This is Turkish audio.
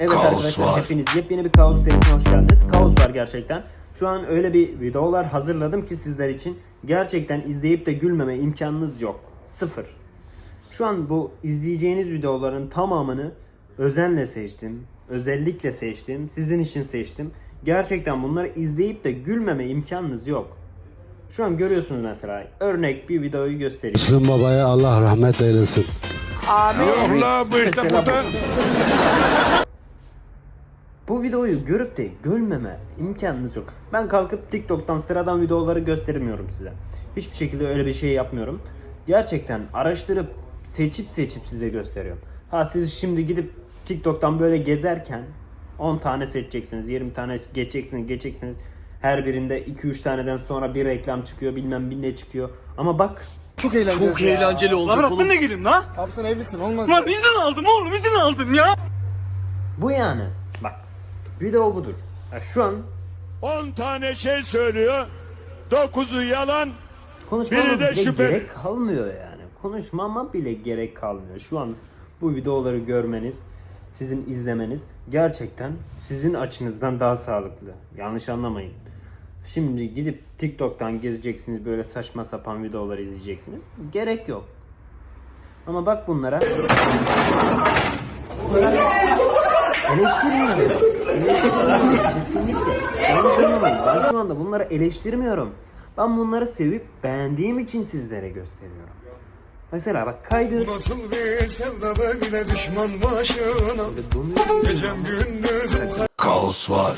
Evet Kaos arkadaşlar var. hepiniz yepyeni bir kaos serisine hoş geldiniz. Kaos var gerçekten. Şu an öyle bir videolar hazırladım ki sizler için gerçekten izleyip de gülmeme imkanınız yok. Sıfır. Şu an bu izleyeceğiniz videoların tamamını özenle seçtim. Özellikle seçtim. Sizin için seçtim. Gerçekten bunları izleyip de gülmeme imkanınız yok. Şu an görüyorsunuz mesela örnek bir videoyu göstereyim. Müslüm Baba'ya Allah rahmet eylesin. Yok la bu işte Mesela burada. Bu videoyu görüp de gülmeme imkanınız yok. Ben kalkıp TikTok'tan sıradan videoları göstermiyorum size. Hiçbir şekilde öyle bir şey yapmıyorum. Gerçekten araştırıp seçip seçip size gösteriyorum. Ha siz şimdi gidip TikTok'tan böyle gezerken 10 tane seçeceksiniz, 20 tane geçeceksiniz, geçeceksiniz. Her birinde 2-3 taneden sonra bir reklam çıkıyor, bilmem bir ne çıkıyor. Ama bak Çok eğlenceli. Çok eğlenceli olacak Lan oğlum. aklına gireyim lan. Abi sen evlisin olmaz. Lan izin aldım oğlum izin aldım ya. bu yani. Video budur. Ya şu an 10 tane şey söylüyor. 9'u yalan. Konuşmama Biri de bile şüpheli. gerek kalmıyor yani. Konuşmama bile gerek kalmıyor. Şu an bu videoları görmeniz, sizin izlemeniz gerçekten sizin açınızdan daha sağlıklı. Yanlış anlamayın. Şimdi gidip TikTok'tan gezeceksiniz böyle saçma sapan videolar izleyeceksiniz. Gerek yok. Ama bak bunlara Eleştirmiyorum. Kesinlikle. Yanlış anlamayın. Ben şu anda bunları eleştirmiyorum. Ben bunları sevip beğendiğim için sizlere gösteriyorum. Mesela bak kaydır. Nasıl bir sevda böyle düşman başına. Gecem gündüzüm Kaos var.